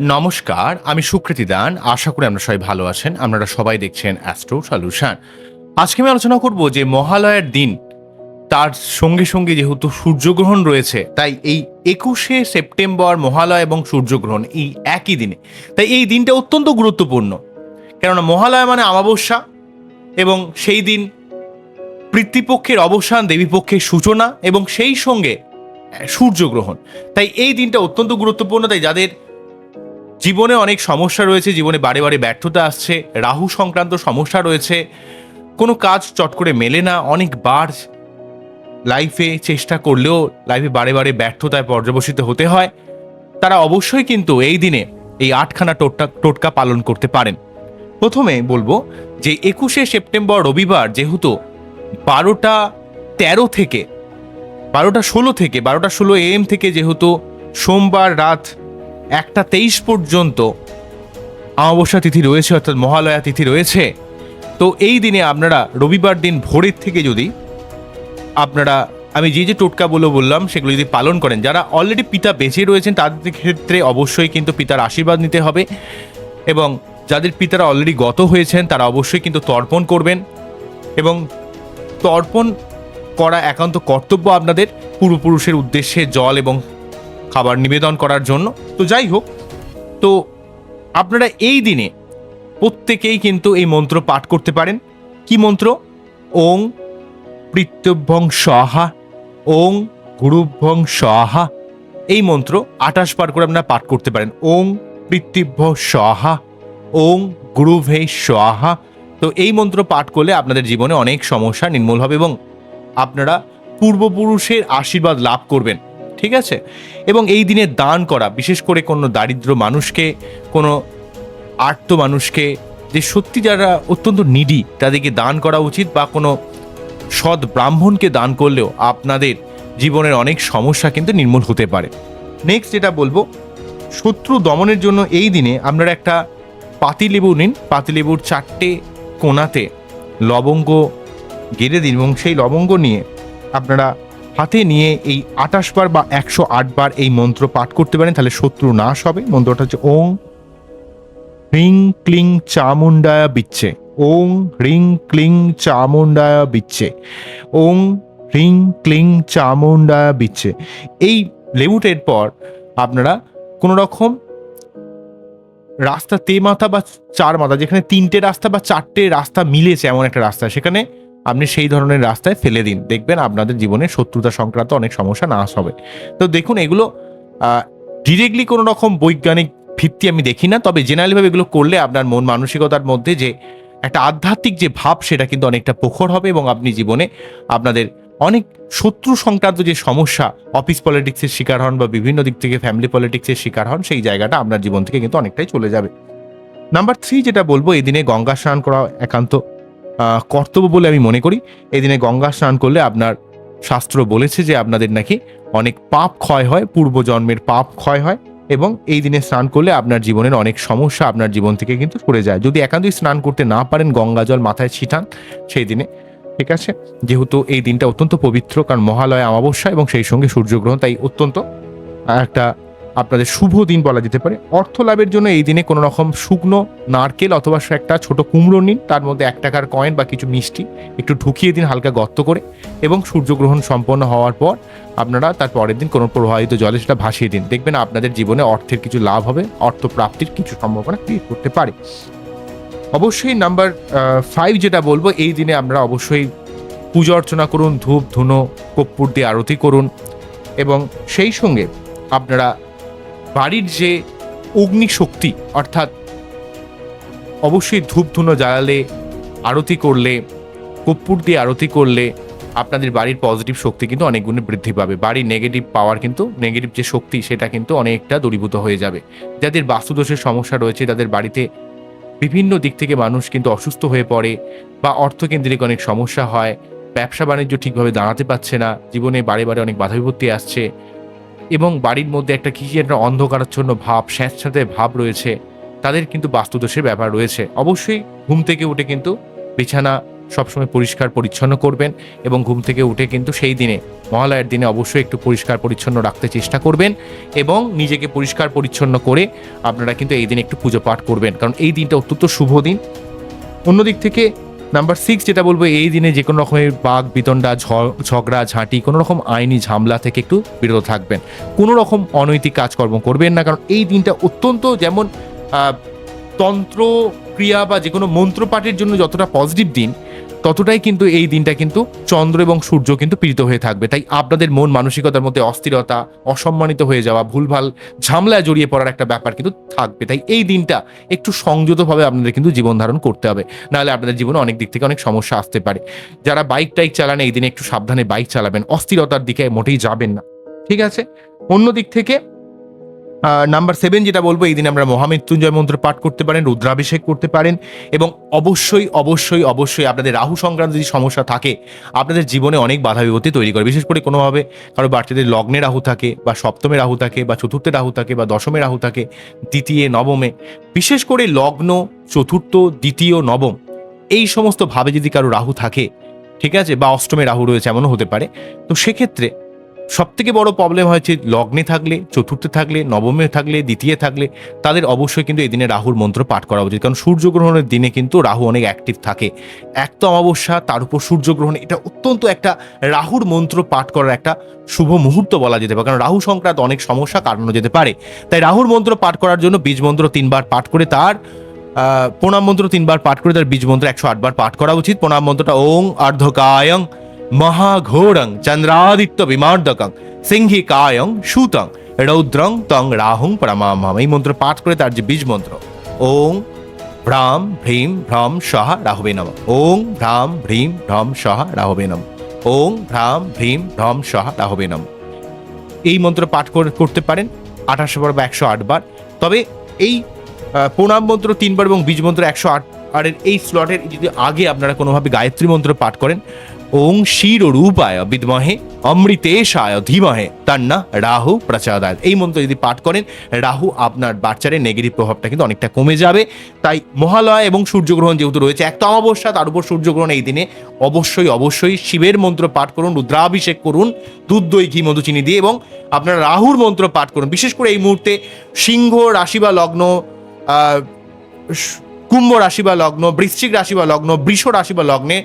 নমস্কার, আমি সুকৃতি দান। আশা করি আপনারা সবাই ভালো আছেন। আপনারা সবাই দেখছেন অ্যাস্ট্রো সলিউশন আজকে আমি আলোচনা করব যে মহালয়ার দিন, তার সঙ্গে সঙ্গে যেহেতু সূর্যগ্রহণ রয়েছে, তাই এই একুশে সেপ্টেম্বর মহালয়া এবং সূর্যগ্রহণ এই একই দিনে। তাই এই দিনটা অত্যন্ত গুরুত্বপূর্ণ। কেননা মহালয়া মানে অমাবস্যা এবং সেই দিন পিতৃপক্ষের অবসান, দেবীপক্ষের সূচনা এবং সেই সঙ্গে সূর্যগ্রহণ। তাই এই দিনটা অত্যন্ত গুরুত্বপূর্ণ। তাই যাদের জীবনে অনেক সমস্যা রয়েছে, জীবনে বারে বারে ব্যর্থতা আসছে, রাহু সংক্রান্ত সমস্যা রয়েছে, কোনো কাজ চট করে মেলে না, অনেকবার লাইফে চেষ্টা করলেও লাইফে বারে বারে ব্যর্থতায় পর্যবসিত হতে হয়। তারা অবশ্যই কিন্তু এই দিনে এই আটখানা টোটকা টোটকা পালন করতে পারেন। প্রথমে বলব যে একুশে সেপ্টেম্বর রবিবার যেহেতু বারোটা তেরো থেকে, বারোটা ষোলো থেকে, বারোটা ষোলো এম থেকে যেহেতু সোমবার রাত একটা তেইশ পর্যন্ত অমাবস্যা তিথি রয়েছে, অর্থাৎ মহালয়া তিথি রয়েছে। তো এই দিনে আপনারা রবিবার দিন ভোরের থেকে যদি আপনারা, আমি যে যে টোটকাগুলো বললাম, সেগুলো যদি পালন করেন, যারা অলরেডি পিতা বেঁচে রয়েছেন, তাদের ক্ষেত্রে অবশ্যই কিন্তু পিতার আশীর্বাদ নিতে হবে এবং যাদের পিতারা অলরেডি গত হয়েছেন, তারা অবশ্যই কিন্তু তর্পণ করবেন এবং তর্পণ করা একান্ত কর্তব্য আপনাদের, পূর্বপুরুষের উদ্দেশ্যে জল এবং খাবার নিবেদন করার জন্য। তো যাই হোক, তো আপনারা এই দিনে প্রত্যেকেই কিন্তু এই মন্ত্র পাঠ করতে পারেন। কি মন্ত্র? ওং পৃত্যভ্যং সহা ওং গুরুভ্যং সহা এই মন্ত্র আঠাশ বার করে আপনারা পাঠ করতে পারেন। ওং পৃথিভ্য সহা ওং গুরুভে সহা তো এই মন্ত্র পাঠ করলে আপনাদের জীবনে অনেক সমস্যা নির্মূল হবে এবং আপনারা পূর্বপুরুষের আশীর্বাদ লাভ করবেন। ঠিক আছে? এবং এই দিনে দান করা, বিশেষ করে কোনো দারিদ্র মানুষকে, কোনো আর্ত মানুষকে, যে সত্যি যারা অত্যন্ত নিডি তাদেরকে দান করা উচিত বা কোনো সৎ ব্রাহ্মণকে দান করলেও আপনাদের জীবনের অনেক সমস্যা কিন্তু নির্মূল হতে পারে। নেক্সট যেটা বলব, শত্রু দমনের জন্য এই দিনে আপনারা একটা পাতিলেবু নিন। পাতিলেবুর চারটে কোণাতে লবঙ্গ গেড়ে দিন এবং সেই লবঙ্গ নিয়ে আপনারা হাতে নিয়ে এই আটাশ বার বা একশো আট বার এই মন্ত্র পাঠ করতে পারেন, তাহলে শত্রু নাশ হবে। মন্ত্রটা হচ্ছে ওং হ্রিং ক্লিং চামুন্ডায়া বিচ্ছে। ওং হ্রিং ক্লিং চামুন্ডায়া বিচ্ছে। ওং হ্রিং ক্লিং চামুন্ডায়া বিচ্ছে। এই লেবুটের পর আপনারা কোনো রকম রাস্তা তে মাথা বা চার মাথা, যেখানে তিনটে রাস্তা বা চারটে রাস্তা মিলেছে, এমন একটা রাস্তা, সেখানে আপনি সেই ধরনের রাস্তায় ফেলে দিন। দেখবেন আপনাদের জীবনে শত্রুতা সংক্রান্ত অনেক সমস্যা নাশ হবে। তো দেখুন, এগুলো ডিরেক্টলি কোনো রকম বৈজ্ঞানিক ভিত্তি আমি দেখি না, তবে জেনারেলিভাবে এগুলো করলে আপনার মন মানসিকতার মধ্যে যে একটা আধ্যাত্মিক যে ভাব, সেটা কিন্তু অনেকটা প্রখর হবে এবং আপনি জীবনে আপনাদের অনেক শত্রু সংক্রান্ত যে সমস্যা অফিস পলিটিক্সের শিকার হন বা বিভিন্ন দিক থেকে ফ্যামিলি পলিটিক্সের শিকার হন, সেই জায়গাটা আপনার জীবন থেকে কিন্তু অনেকটাই চলে যাবে। নাম্বার থ্রি যেটা বলব এই দিনে গঙ্গা স্নান করা একান্ত কর্তব্য বলে আমি মনে করি। এই দিনে গঙ্গা স্নান করলে আপনার শাস্ত্র বলেছে যে আপনাদের নাকি অনেক পাপ ক্ষয় হয়, পূর্বজন্মের পাপ ক্ষয় হয় এবং এই দিনে স্নান করলে আপনার জীবনের অনেক সমস্যা আপনার জীবন থেকে কিন্তু সরে যায়। যদি একান্তই স্নান করতে না পারেন, গঙ্গা জল মাথায় ছিটান, সেই দিনে, ঠিক আছে? যেহেতু এই দিনটা অত্যন্ত পবিত্র, কারণ মহালয় অমাবস্যা এবং সেই সঙ্গে সূর্যগ্রহণ, তাই অত্যন্ত একটা আপনাদের শুভ দিন বলা যেতে পারে। অর্থ লাভের জন্য এই দিনে কোনো রকম শুকনো নারকেল অথবা একটা ছোট কুমড়ো নিন, তার মধ্যে এক টাকার কয়েন বা কিছু মিষ্টি একটু ঢুকিয়ে দিন হালকা গর্ত করে এবং সূর্যগ্রহণ সম্পন্ন হওয়ার পর আপনারা তার পরের দিন কোনো প্রবাহিত জলে সেটা ভাসিয়ে দিন। দেখবেন আপনাদের জীবনে অর্থের কিছু লাভ হবে অর্থ প্রাপ্তির কিছু সম্ভাবনা ক্রিয়েট করতে পারে। অবশ্যই নাম্বার ফাইভ যেটা বলব, এই দিনে আমরা অবশ্যই পূজা অর্চনা করুন, ধূপ, ধুনো, কর্পূর দিয়ে আরতি করুন এবং সেই সঙ্গে আপনারা বাড়ির যে অগ্নি শক্তি অর্থাৎ অবশ্যই ধূপ ধুনো জ্বালালে, আরতি করলে, কর্পূর দিয়ে আরতি করলে আপনাদের বাড়ির পজিটিভ শক্তি কিন্তু অনেক গুণে বৃদ্ধি পাবে। বাড়ির নেগেটিভ পাওয়ার কিন্তু নেগেটিভ যে শক্তি, সেটা কিন্তু অনেকটা দূরীভূত হয়ে যাবে। যাদের বাস্তুদোষের সমস্যা রয়েছে, তাদের বাড়িতে বিভিন্ন দিক থেকে মানুষ কিন্তু অসুস্থ হয়ে পড়ে বা অর্থকেন্দ্রিক অনেক সমস্যা হয় ব্যবসা বাণিজ্য ঠিকভাবে দাঁড়াতে পারছে না, জীবনে বারে বারে অনেক বাধা বিপত্তি আসছে এবং বাড়ির মধ্যে একটা কি একটা অন্ধকারাচ্ছন্ন ভাব, স্যাঁতস্যাঁতে ভাব রয়েছে। তাদের কিন্তু বাস্তুদোষের ব্যাপার রয়েছে। অবশ্যই ঘুম থেকে উঠে কিন্তু বিছানা সবসময় পরিষ্কার পরিচ্ছন্ন করবেন এবং ঘুম থেকে উঠে কিন্তু সেই দিনে, মহালয়ার দিনে অবশ্যই একটু পরিষ্কার পরিচ্ছন্ন রাখতে চেষ্টা করবেন এবং নিজেকে পরিষ্কার পরিচ্ছন্ন করে আপনারা কিন্তু এই দিনে একটু পুজো পাঠ করবেন। কারণ এই দিনটা অত্যন্ত শুভ দিন। অন্যদিক থেকে নাম্বার সিক্স যেটা বলব, এই দিনে যে কোনো রকমের বাঘ, বিতণ্ডা ঝগড়া, ঝাঁটি, কোনো রকম আইনি ঝামেলা থেকে একটু বিরত থাকবেন। কোনো রকম অনৈতিক কাজকর্ম করবেন না, কারণ এই দিনটা অত্যন্ত যেমন তন্ত্র, ক্রিয়া বা যে কোনো মন্ত্রপাঠের জন্য যতটা পজিটিভ দিন ততটাই কিন্তু এই দিনটা কিন্তু চন্দ্র এবং সূর্য কিন্তু পীড়িত হয়ে থাকবে। তাই আপনাদের মন মানসিকতার মধ্যে অস্থিরতা, অসম্মানিত হয়ে যাওয়া, ভুলভাল ঝামেলায় জড়িয়ে পড়ার একটা ব্যাপার কিন্তু থাকবে। তাই এই দিনটা একটু সংযতভাবে আপনাদের কিন্তু জীবন ধারণ করতে হবে। নাহলে আপনাদের জীবনে অনেক দিক থেকে অনেক সমস্যা আসতে পারে। যারা বাইক টাইক চালান, এই দিনে একটু সাবধানে বাইক চালাবেন। অস্থিরতার দিকে মোটেই যাবেন না। ঠিক আছে? অন্য দিক থেকে নাম্বার সেভেন যেটা বলব, এই দিনে আমরা মহামৃত্যুঞ্জয় মন্ত্র পাঠ করতে পারেন, রুদ্রাভিষেক করতে পারেন, এবং অবশ্যই অবশ্যই অবশ্যই আপনাদের রাহু সংক্রান্ত যদি সমস্যা থাকে, আপনাদের জীবনে অনেক বাধা বিপত্তি তৈরি করে। বিশেষ করে কোনোভাবে কারও বাচ্চাদের লগ্নে রাহু থাকে, বা সপ্তমে রাহু থাকে, বা চতুর্থে রাহু থাকে, বা দশমে রাহু থাকে, দ্বিতীয়, নবমে, বিশেষ করে লগ্ন, চতুর্থ, দ্বিতীয়, নবম, এই সমস্ত ভাবে যদি কারও রাহু থাকে, ঠিক আছে, বা অষ্টমে রাহু রয়েছে, এমনও হতে পারে, তো সেক্ষেত্রে সব থেকে বড় প্রবলেম হয়েছে লগ্নে থাকলে, চতুর্থে থাকলে, নবমে থাকলে, দ্বিতীয় থাকলে, তাদের অবশ্যই কিন্তু এই দিনে রাহুর মন্ত্র পাঠ করা উচিত। কারণ সূর্যগ্রহণের দিনে কিন্তু রাহু অনেক অ্যাক্টিভ থাকে। এক তো অমাবস্যা, তার উপর সূর্যগ্রহণ, এটা অত্যন্ত একটা রাহুর মন্ত্র পাঠ করার একটা শুভ মুহূর্ত বলা যেতে পারে। কারণ রাহু সংক্রান্ত অনেক সমস্যা কাটানো যেতে পারে। তাই রাহুর মন্ত্র পাঠ করার জন্য বীজ মন্ত্র তিনবার পাঠ করে তার প্রণাম মন্ত্র তিনবার পাঠ করে তার বীজ মন্ত্র একশো আটবার পাঠ করা উচিত। প্রণাম মন্ত্রটা ওং অর্ধকায়ং। মহাঘোরং চন্দ্রাদিত্য বিমার্দকং সিংহিকায়ং সুতং রৌদ্রং তং রাহুং প্রমামহম এই মন্ত্র পাঠ করে তার যে বীজ মন্ত্র। ওং, ভ্রাম, ভ্রীম, ভ্রম, সহ, রাহবে নম। ওং, ভ্রাম, ভ্রীম, ভ্রম, সহ, রাহবে নম। ওং, ভ্রাম, ভ্রীম, ভ্রম, সহ, রাহবে নম। এই মন্ত্র পাঠ করে- করতে পারেন। আঠাশো বার বা একশো আট বার। তবে এই প্রণাম মন্ত্র তিনবার এবং বীজ মন্ত্র একশো আট বারের এই স্লটের যদি আগে আপনারা কোনোভাবে গায়ত্রী মন্ত্র পাঠ করেন ওং শির রূপায় বিদ্মহে, অমৃতেশায় ধীমহে, তান্না রাহু প্রচাদায়। এই মন্ত্র যদি পাঠ করেন, রাহু আপনার বাচ্চারের নেগেটিভ প্রভাবটা কিন্তু অনেকটা কমে যাবে। তাই মহালয়া এবং সূর্যগ্রহণ যেহেতু রয়েছে এক তো অমাবস্যা, তার উপর সূর্যগ্রহণ এই দিনে অবশ্যই অবশ্যই শিবের মন্ত্র পাঠ করুন, রুদ্রাভিষেক করুন, দুধ, দই, ঘি, মধু, চিনি দিয়ে এবং আপনার রাহুর মন্ত্র পাঠ করুন। বিশেষ করে এই মুহূর্তে সিংহ, রাশি বা লগ্ন কুম্ভ রাশি বা লগ্ন, বৃশ্চিক রাশি বা লগ্ন, বৃষ রাশি বা লগ্নে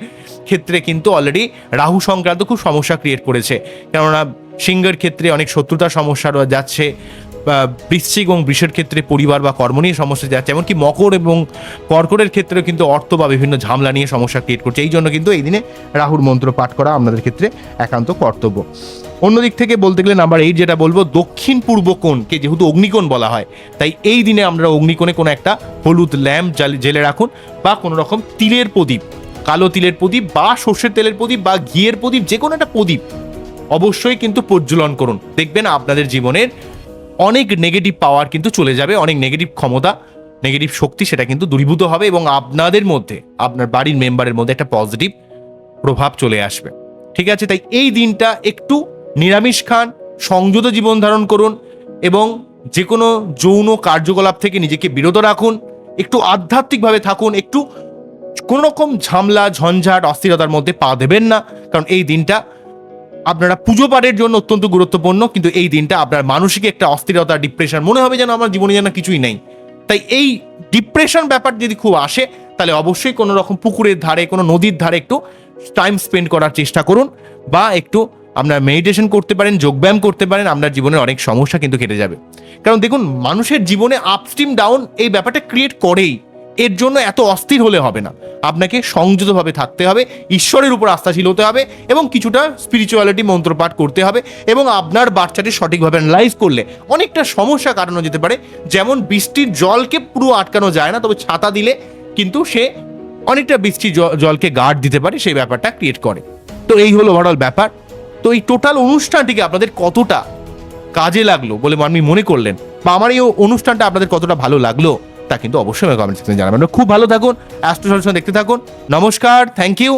ক্ষেত্রে কিন্তু অলরেডি রাহু সংক্রান্ত খুব সমস্যা ক্রিয়েট করেছে। কেননা সিংহের ক্ষেত্রে অনেক শত্রুতার সমস্যা যাচ্ছে বৃশ্চিক এবং বৃষের ক্ষেত্রে পরিবার বা কর্ম নিয়ে সমস্যা যাচ্ছে, এমনকি মকর এবং কর্কটের ক্ষেত্রেও কিন্তু অর্থ বা বিভিন্ন ঝামেলা নিয়ে সমস্যা ক্রিয়েট করছে। এই জন্য কিন্তু এই দিনে রাহুর মন্ত্র পাঠ করা আপনাদের ক্ষেত্রে একান্ত কর্তব্য। অন্যদিক থেকে বলতে গেলে নাম্বার এইট যেটা বলব, দক্ষিণ পূর্ব কোণকে যেহেতু অগ্নিকোণ বলা হয়, তাই এই দিনে আমরা অগ্নিকোণে কোনো একটা হলুদ ল্যাম্প জেলে রাখুন বা কোনো রকম তিলের প্রদীপ, কালো তিলের প্রদীপ বা সর্ষের তেলের প্রদীপ বা ঘিয়ের প্রদীপ যে কোনো একটা প্রদীপ অবশ্যই কিন্তু প্রজ্বলন করুন। দেখবেন আপনাদের জীবনের অনেক নেগেটিভ পাওয়ার কিন্তু চলে যাবে, অনেক নেগেটিভ ক্ষমতা নেগেটিভ শক্তি সেটা কিন্তু দূরীভূত হবে এবং আপনাদের মধ্যে, আপনার বাড়ির মেম্বারের মধ্যে একটা পজিটিভ প্রভাব চলে আসবে। ঠিক আছে? তাই এই দিনটা একটু নিরামিষ খান, সংযত জীবন ধারণ করুন এবং যে কোনো যৌন কার্যকলাপ থেকে নিজেকে বিরত রাখুন, একটু আধ্যাত্মিকভাবে থাকুন, একটু কোনো রকম ঝামলা, ঝঞ্ঝাট, অস্থিরতার মধ্যে পা দেবেন না, কারণ এই দিনটা আপনারা পুজো পাঠের জন্য অত্যন্ত গুরুত্বপূর্ণ, কিন্তু এই দিনটা আপনার মানসিক একটা অস্থিরতা ডিপ্রেশন মনে হবে যেন আমার জীবনে যেন কিছুই নেই। তাই এই ডিপ্রেশন ব্যাপার যদি খুব আসে, তাহলে অবশ্যই কোনো রকম পুকুরের ধারে, কোনো নদীর ধারে একটু টাইম স্পেন্ড করার চেষ্টা করুন, বা একটু আপনার মেডিটেশন করতে পারেন, যোগব্যায়াম করতে পারেন, আপনার জীবনের অনেক সমস্যা কিন্তু কেটে যাবে। কারণ দেখুন, মানুষের জীবনে আপস্ট্রিম ডাউন এই ব্যাপারটা ক্রিয়েট করেই। এর জন্য এত অস্থির হলে হবে না। আপনাকে সংযতভাবে থাকতে হবে, ঈশ্বরের উপর আস্থাশীল হতে হবে এবং কিছুটা স্পিরিচুয়ালিটি মন্ত্রপাঠ করতে হবে এবং আপনার বাচ্চাটি সঠিকভাবে অ্যানালাইজ করলে অনেকটা সমস্যা কাটানো যেতে পারে। যেমন বৃষ্টির জলকে পুরো আটকানো যায় না, তবে ছাতা দিলে কিন্তু সে অনেকটা বৃষ্টির জলকে গার্ড দিতে পারে সেই ব্যাপারটা ক্রিয়েট করে। তো এই হলো ওভারঅল ব্যাপার। তো এই টোটাল অনুষ্ঠানটিকে আপনাদের কতটা কাজে লাগল বলে আপনি মনে করলেন? বা আমার এই অনুষ্ঠানটা আপনাদের কতটা ভালো লাগল? তা কিন্তু অবশ্যই কমেন্ট সেকশনে জানাবেন। খুব ভালো থাকুন অ্যাস্ট্রো সলিউশন দেখতে থাকুন। নমস্কার থ্যাংক ইউ